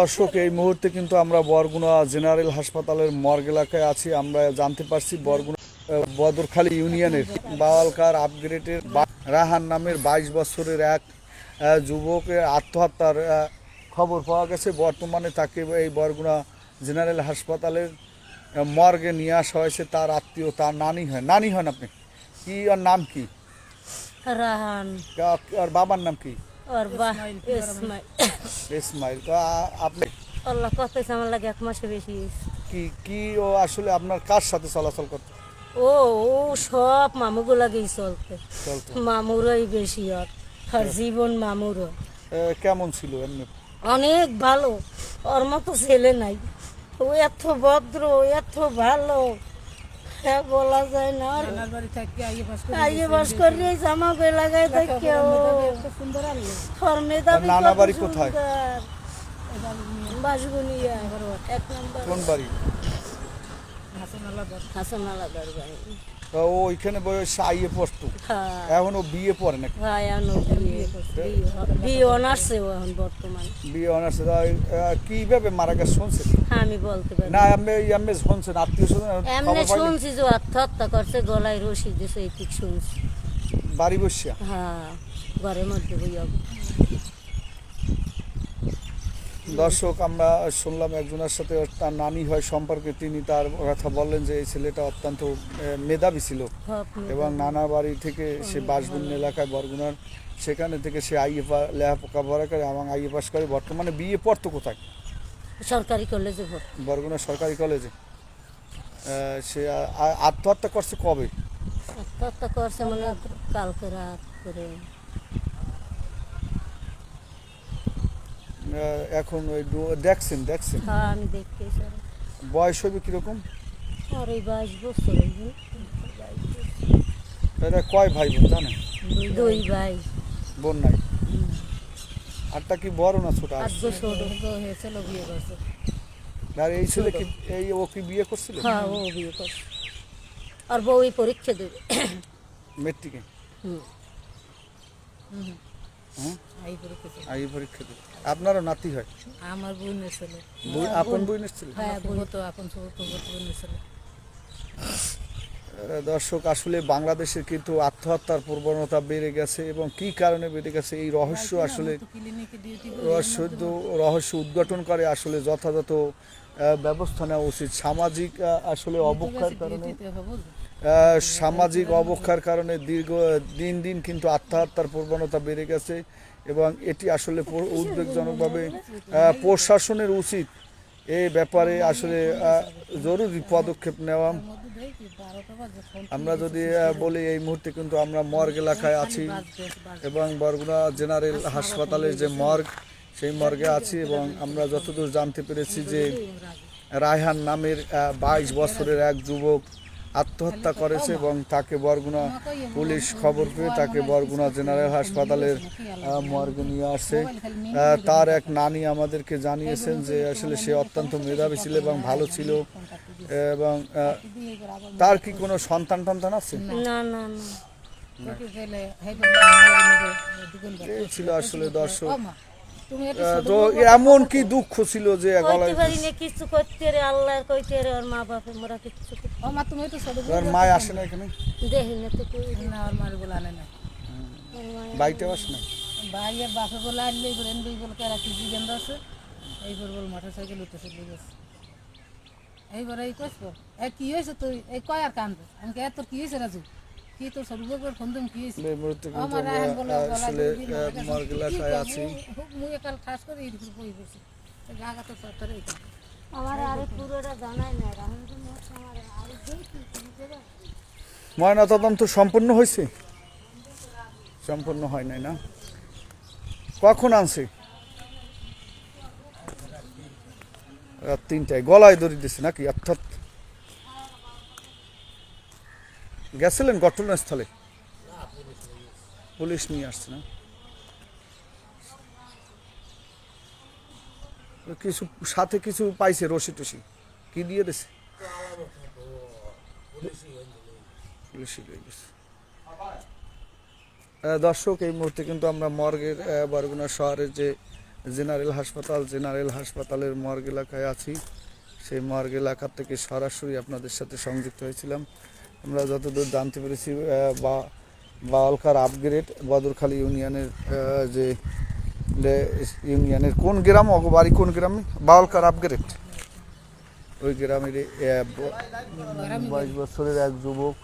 দর্শক, এই মুহূর্তে কিন্তু আমরা বরগুনা জেনারেল হাসপাতালের মর্গ এলাকায় আছি। আমরা জানতে পারছি বরগুনা বদরখালী ইউনিয়নের বাওয়ালকার আপগ্রেডের রাহান নামের বাইশ বছরের এক যুবকের আত্মহত্যার খবর পাওয়া গেছে। বর্তমানে তাকে এই বরগুনা জেনারেল হাসপাতালের মর্গে নিয়ে আসা হয়েছে তার আত্মীয় তার নানি হয়। নানি হন আপনি? কি ওর নাম কি? রাহান। আর বাবার নাম কি? ইসমাইল ইসমাইল। আপনি? আল্লাহ কত আমার লাগে এক মাসে বেশি। হয়েছে। কি কি ও আসলে আপনার কার সাথে চলাচল করতে? ও সব চলতে। মামুরাই বেশি আর আর জীবন মামুর কেমন ছিল এমনি? অনেক ভালো। ওর মতো ছেলে নাই। ও এত ভদ্র এত ভালো। হ্যাঁ বলা যায় না। আইয়ে বাস করে জামা বে লাগাই দেখে ও মেধাবী নানা বাড়ি কোথায়? বাসগুনিয়া এক নম্বর। কোন বাড়ি? ও ওইখানে বয়সে আইয়ে পড়তো হ্যাঁ। এখন ও বিয়ে পড়ে নাকি? হ্যাঁ এখন বিয়ে অনার্সে এখন বর্তমানে। বিয়ে অনার্স কীভাবে মারা গেছে শুনছেন? হ্যাঁ আমি বলতে পারি। না আমি আমি শুনছেন আত্মীয় স্বজন এমনি শুনছি যে আত্মহত্যা করছে গলায় রশি দিছে এই ঠিক শুনছি। বাড়ি বসিয়া? হ্যাঁ ঘরের মধ্যে বইয়া। দর্শক আমরা শুনলাম একজনের সাথে তার নানি হয় সম্পর্কে। তিনি তার কথা বললেন যে এই ছেলেটা অত্যন্ত মেধাবী ছিল এবং নানা বাড়ি থেকে সে বাসগুন এলাকায় বরগুনার সেখানে থেকে সে আইএ লেখাপড়া করে এবং আইএ পাস করে বর্তমানে বিয়ে পড়তো কোথায়? সরকারি কলেজে বরগুনা সরকারি কলেজে। সে আত্মহত্যা করছে কবে? আত্মহত্যা করছে মানে কালকে রাত করে। এখন ওই দেখছেন দেখছেন? হ্যাঁ আমি দেখতে বয়স হবে কীরকম? আর এই বাইশ বছর হইবে। কয় ভাই বোন জানেন? দুই ভাই। বোন নাই? আরটা কি বড় না ছোট? আট বছর হয়েছিল বিয়ে করছে। আর এই ছেলে কি এই ও কি বিয়ে করছিল? হ্যাঁ ও বিয়ে করছে। আর বউ এই পরীক্ষা দেবে। মেট্রিকে? হুম। হ্যাঁ পরীক্ষা আপনারও নাতি হয়? আমার বোনের ছেলে আপন হ্যাঁ তো ছোট বোনের ছেলে দর্শক আসলে বাংলাদেশের কিন্তু আত্মহত্যার প্রবণতা বেড়ে গেছে এবং কি কারণে বেড়ে গেছে এই রহস্য আসলে রহস্য রহস্য উদ্ঘাটন করে আসলে যথাযথ ব্যবস্থা নেওয়া উচিত। সামাজিক আসলে অবক্ষার কারণে সামাজিক অবক্ষার কারণে দীর্ঘ, দিন দিন কিন্তু আত্মহত্যার প্রবণতা বেড়ে গেছে এবং এটি আসলে উদ্বেগজনকভাবে প্রশাসনের উচিত এই ব্যাপারে আসলে জরুরি পদক্ষেপ নেওয়া। আমরা যদি বলি এই মুহূর্তে কিন্তু আমরা মর্গ এলাকায় আছি এবং বরগুনা জেনারেল হাসপাতালের যে মর্গ, সেই মর্গে আছি এবং আমরা যতদূর জানতে পেরেছি যে রায়হান নামের বাইশ বছরের এক যুবক আত্মহত্যা করেছে এবং তাকে বরগুনা পুলিশ খবর পেয়ে তাকে বরগুনা জেনারেল হাসপাতালের মর্গে নিয়ে আসে। তার এক নানি আমাদেরকে জানিয়েছেন যে আসলে সে অত্যন্ত মেধাবী ছিল এবং ভালো ছিল এবং তার কি কোনো সন্তান টন্তান আছে? না না এই ছিল আসলে দর্শক। তো এমন কি দুঃখ ছিল যে গলায় কিছু করতে রে আল্লাহর কইতে রে ওর মা বাপে মোরা কিছু ও মা তুমি একটু ছোট তার মায় আসে না এখানে? দেখি না তো কই না আর মার বলে না বাড়িতে আসে না ভাইয়ের বাপে বলে কেরা কি আছে। মোটর সাইকেল উঠে চলে গেছে। এইবার এই কইস এই কি হয়েছে তুই এই কয় আর কান্দ? আমি কে তোর কি হয়েছে রাজু? ময়না তদন্ত সম্পূর্ণ হয়েছে? সম্পূর্ণ হয় নাই না? কখন আনছে? রাত তিনটায় গলায় দড়ি দিছে নাকি অর্থাৎ গেছিলেন ঘটনাস্থলে? পুলিশ নিয়ে আসছে না? কিছু সাথে কিছু পাইছে রশি টসি কি দিয়ে দিছে? দর্শক, এই মুহূর্তে কিন্তু আমরা মর্গের বরগুনা শহরের যে জেনারেল হাসপাতাল, জেনারেল হাসপাতালের মর্গ এলাকায় আছি। সেই মর্গ এলাকার থেকে সরাসরি আপনাদের সাথে সংযুক্ত হয়েছিলাম। আমরা যতদূর জানতে পেরেছি বা বাওয়ালকার আপগ্রেড বদরখালী ইউনিয়নের যে ইউনিয়নের কোন গ্রাম অগবাড়ি কোন গ্রামে? বাওয়ালকার আপগ্রেড ওই গ্রামের বাইশ বছরের এক যুবক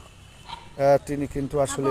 তিনি কিন্তু আসলে